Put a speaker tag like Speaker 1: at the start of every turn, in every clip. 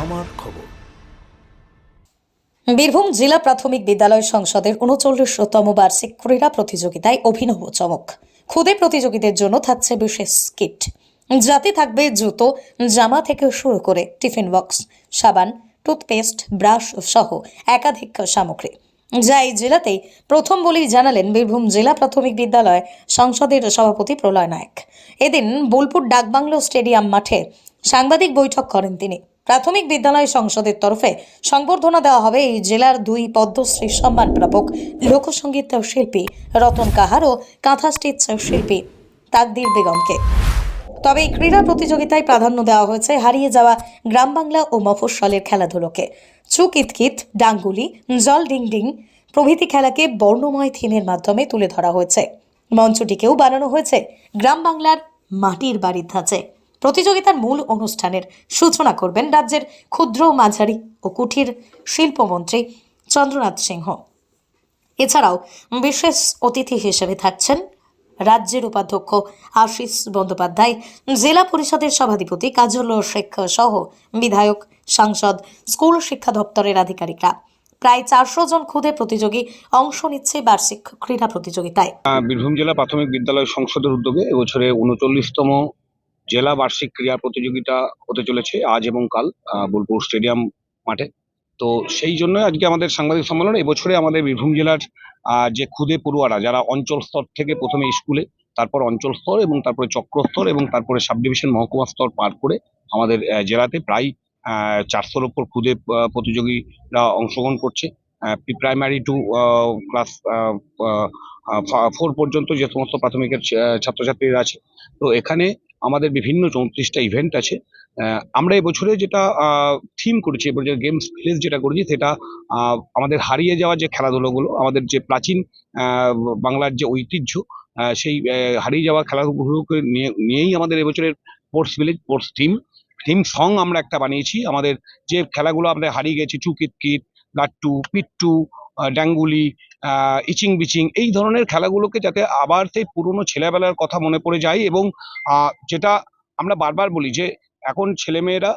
Speaker 1: আমার খবর।
Speaker 2: বীরভূম জেলা প্রাথমিক বিদ্যালয় সংসদের উনচল্লিশতম বার্ষিক ক্রীড়া প্রতিযোগিতায় অভিনব চমক। খুদে প্রতিযোগীদের জন্য থাকছে বিশেষ কিট। যাতে থাকবে জুতো, জামা থেকে শুরু করে টিফিন বক্স, সাবান, টুথপেস্ট, ব্রাশ সহ একাধিক সামগ্রী। যা এই জেলাতেই প্রথম বলেই জানালেন বীরভূম জেলা প্রাথমিক বিদ্যালয় সংসদের সভাপতি প্রলয় নায়ক। এদিন বোলপুর ডাকবাংলো স্টেডিয়াম মাঠে সাংবাদিক বৈঠক করেন তিনি। প্রাথমিক বিদ্যালয় সংসদের তরফে সংবর্ধনা দেওয়া হবে এই জেলার দুই পদ্মশ্রী সম্মান প্রাপক লোকসঙ্গীত শিল্পী রতন কাহার ও কাঁথা স্টিচ শিল্পী তাকদির বেগমকে। তবে ক্রীড়া প্রতিযোগিতায় প্রাধান্য দেওয়া হয়েছে হারিয়ে যাওয়া গ্রাম বাংলা ও মফস্বলের খেলাধুলোকে। চু কিতকিত ডাঙ্গুলি, জল ডিং ডিং প্রভৃতি খেলাকে বর্ণময় থিমের মাধ্যমে তুলে ধরা হয়েছে। মঞ্চটিকেও বানানো হয়েছে গ্রাম বাংলার মাটির বাড়ির ধাঁচে। প্রতিযোগিতার মূল অনুষ্ঠানের সূচনা করবেন রাজ্যের ক্ষুদ্র মাঝারি ও কুঠির শিল্পমন্ত্রী চন্দ্রনাথ সিংহ। এছাড়াও বিশেষ অতিথি হিসেবে থাকছেন রাজ্যের উপাধ্যক্ষ আশিস বন্দ্যোপাধ্যায়, জেলা পরিষদের সভাধিপতি কাজল শেখ সহ বিধায়ক, সাংসদ, স্কুল শিক্ষা দপ্তরের আধিকারিকরা। প্রায় চারশো জন ক্ষুদে প্রতিযোগী অংশ নিচ্ছে বার্ষিক ক্রীড়া প্রতিযোগিতায়।
Speaker 3: বীরভূম জেলা প্রাথমিক বিদ্যালয় সংসদের উদ্যোগে এবছরে উনচল্লিশতম জেলা বার্ষিক ক্রীড়া প্রতিযোগিতা হতে চলেছে আজ এবং কাল বোলপুর স্টেডিয়াম মাঠে। তো সেই জন্য আজকে আমাদের সাংবাদিক সম্মেলন এবছরে আমাদের বীরভূম জেলার যে খুদে পড়ুয়ারা যারা অঞ্চল স্তর থেকে প্রথমে স্কুলে তারপর অঞ্চল স্তর এবং তারপরে চক্র স্তর এবং তারপরে সাব ডিভিশন মহকুমা স্তর পার করে আমাদের জেলাতে প্রায় চারশোর ওপর আহ, প্রতিযোগীরা অংশগ্রহণ করছে। প্রাইমারি টু ক্লাস ফোর পর্যন্ত যে সমস্ত প্রাথমিকের ছাত্রছাত্রীরা আছে। তো এখানে আমাদের বিভিন্ন চৌত্রিশটা ইভেন্ট আছে। আমরা এবছরে যেটা থিম করেছি, এবার যে গেমস ভিলেজ যেটা করেছি, সেটা আমাদের হারিয়ে যাওয়া যে খেলাধুলোগুলো, আমাদের যে প্রাচীন বাংলার যে ঐতিহ্য সেই হারিয়ে যাওয়া খেলাধুলোকে নিয়ে, নিয়েই আমাদের এবছরের sports village sports team theme song আমরা একটা বানিয়েছি। আমাদের যে খেলাগুলো আমরা হারিয়ে গেছি, চুকিত কিট, লাট্টু, পিট্টু আহ, ইচিং বিচিং এই ধরনের খেলাগুলোকে যাতে আবার সেই পুরনো ছেলেবেলার কথা মনে পড়ে যায় এবং যেটা আমরা বারবার বলি যে এখন ছেলেমেয়েরা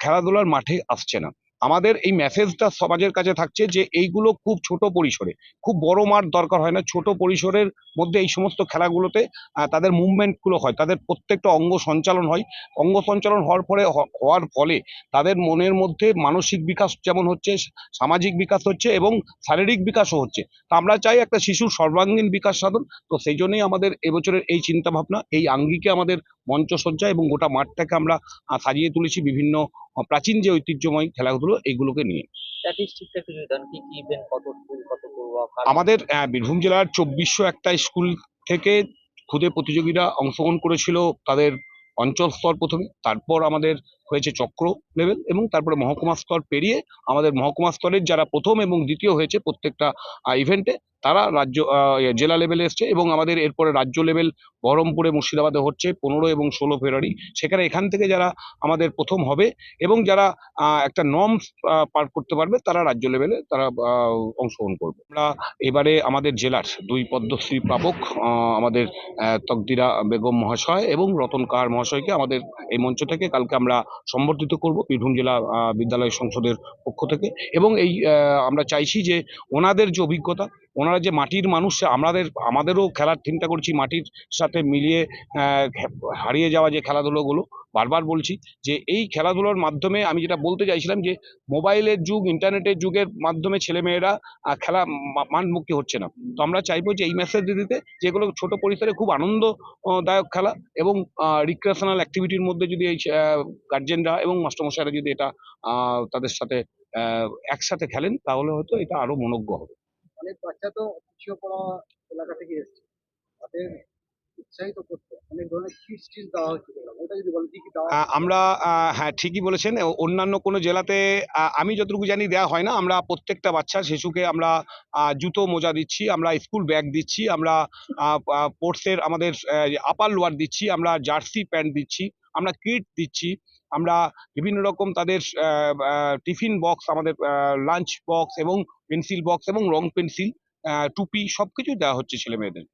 Speaker 3: খেলাধুলার মাঠে আসছে না। আমাদের এই মেসেজটা সমাজের কাছে থাকছে যে, এইগুলো খুব ছোট পরিসরে, খুব বড় মাঠ দরকার হয় না। ছোট পরিসরের মধ্যে এই সমস্ত খেলাগুলোতে তাদের মুভমেন্টগুলো হয়, তাদের প্রত্যেকটা অঙ্গ সঞ্চালন হয়। অঙ্গ সঞ্চালন হওয়ার হ- হওয়ার ফলে তাদের মনের মধ্যে মানসিক বিকাশ যেমন হচ্ছে, সামাজিক বিকাশ হচ্ছে এবং শারীরিক বিকাশও হচ্ছে। তা আমরা চাই একটা শিশুর সর্বাঙ্গীন বিকাশ সাধন। তো সেই জন্যই আমাদের এবছরের এই চিন্তা ভাবনা এই আঙ্গিকে আমাদের মঞ্চসজ্জা এবং গোটা মাঠটাকে আমরা সাজিয়ে তুলেছি বিভিন্ন প্রাচীন যে ঐতিহ্যময় খেলাধুলো এগুলোকে নিয়ে। আমাদের বীরভূম জেলার চব্বিশশো একটা স্কুল থেকে খুদে প্রতিযোগীরা অংশগ্রহণ করেছিল তাদের অঞ্চল স্তর প্রথমে। তারপর আমাদের হয়েছে চক্র লেভেল এবং তারপরে মহকুমা স্তর পেরিয়ে আমাদের মহকুমা স্তরের যারা প্রথম এবং দ্বিতীয় হয়েছে প্রত্যেকটা ইভেন্টে তারা রাজ্য জেলা লেভেলে এসছে এবং আমাদের এরপরে রাজ্য লেভেল বহরমপুরে মুর্শিদাবাদে হচ্ছে পনেরো এবং ষোলো ফেব্রুয়ারি সেখানে এখান থেকে যারা আমাদের প্রথম হবে এবং যারা একটা নর্মস পার করতে পারবে তারা রাজ্য লেভেলে তারা অংশগ্রহণ করবে। আমরা এবারে আমাদের জেলার দুই পদ্মশ্রী প্রাপক আমাদের তকদিরা বেগম মহাশয় এবং রতন কাহার মহাশয়কে আমাদের এই মঞ্চ থেকে কালকে আমরা সম্বর্ধিত করব বীরভূম জেলা বিদ্যালয় সংসদের পক্ষ থেকে। এবং এই আমরা চাইছি যে ওনাদের যে অভিজ্ঞতা, ওনারা যে মাটির মানুষ আমাদের, আমাদেরও খেলার থিমটা করছি মাটির সাথে মিলিয়ে হারিয়ে যাওয়া যে খেলাধুলোগুলো বারবার বলছি যে এই খেলাধুলোর মাধ্যমে আমি যেটা বলতে চাইছিলাম যে মোবাইলের যুগ, ইন্টারনেটের যুগের মাধ্যমে ছেলেমেয়েরা খেলা মা- মানমুখী হচ্ছে না। তো আমরা চাইব যে এই মেসেজ দিতে, যেগুলো ছোট পরিসরে খুব আনন্দদায়ক খেলা এবং রিক্রিয়েশনাল অ্যাক্টিভিটির মধ্যে যদি এই গার্জেনরা এবং মাস্টারমশাইরা যদি এটা তাদের সাথে একসাথে খেলেন, তাহলে হয়তো এটা আরও মনোজ্ঞ হবে।
Speaker 4: অনেক বাচ্চা তো এলাকা থেকে এসছে। তাদের উৎসাহিত করতে অনেক ধরনের কিটস টিটস দেওয়া হচ্ছে ওটা যদি বলেন কি কি দেওয়া
Speaker 3: আমরা হ্যাঁ ঠিকই বলেছেন। অন্যান্য কোনো জেলাতে আমি যতটুকু জানি দেওয়া হয় না। আমরা প্রত্যেকটা বাচ্চা শিশুকে আমরা জুতো মোজা দিচ্ছি আমরা স্কুল ব্যাগ দিচ্ছি আমরা স্পোর্টসের আমাদের আপার লোয়ার দিচ্ছি আমরা জার্সি প্যান্ট দিচ্ছি আমরা কিট দিচ্ছি আমরা বিভিন্ন রকম তাদের টিফিন বক্স আমাদের লাঞ্চ বক্স এবং পেন্সিল বক্স এবং রং পেন্সিল টুপি সবকিছু দেওয়া হচ্ছে ছেলে মেয়েদের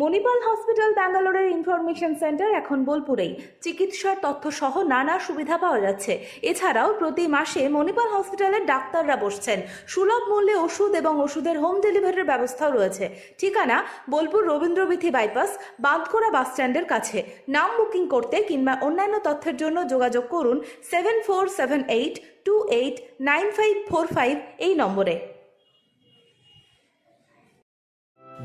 Speaker 1: মণিপাল হসপিটাল, ব্যাঙ্গালোরের ইনফরমেশন সেন্টার এখন বোলপুরেই। চিকিৎসার তথ্য সহ নানা সুবিধা পাওয়া যাচ্ছে। এছাড়াও প্রতি মাসে মণিপাল হসপিটালের ডাক্তাররা বসছেন। সুলভ মূল্যে ওষুধ এবং ওষুধের হোম ডেলিভারির ব্যবস্থাও রয়েছে। ঠিকানা, বোলপুর রবীন্দ্রবিথি বাইপাস বাঁধকোড়া বাস স্ট্যান্ডের কাছে। নাম বুকিং করতে কিংবা অন্যান্য তথ্যের জন্য যোগাযোগ করুন seven four seven eight two eight nine five four five এই নম্বরে।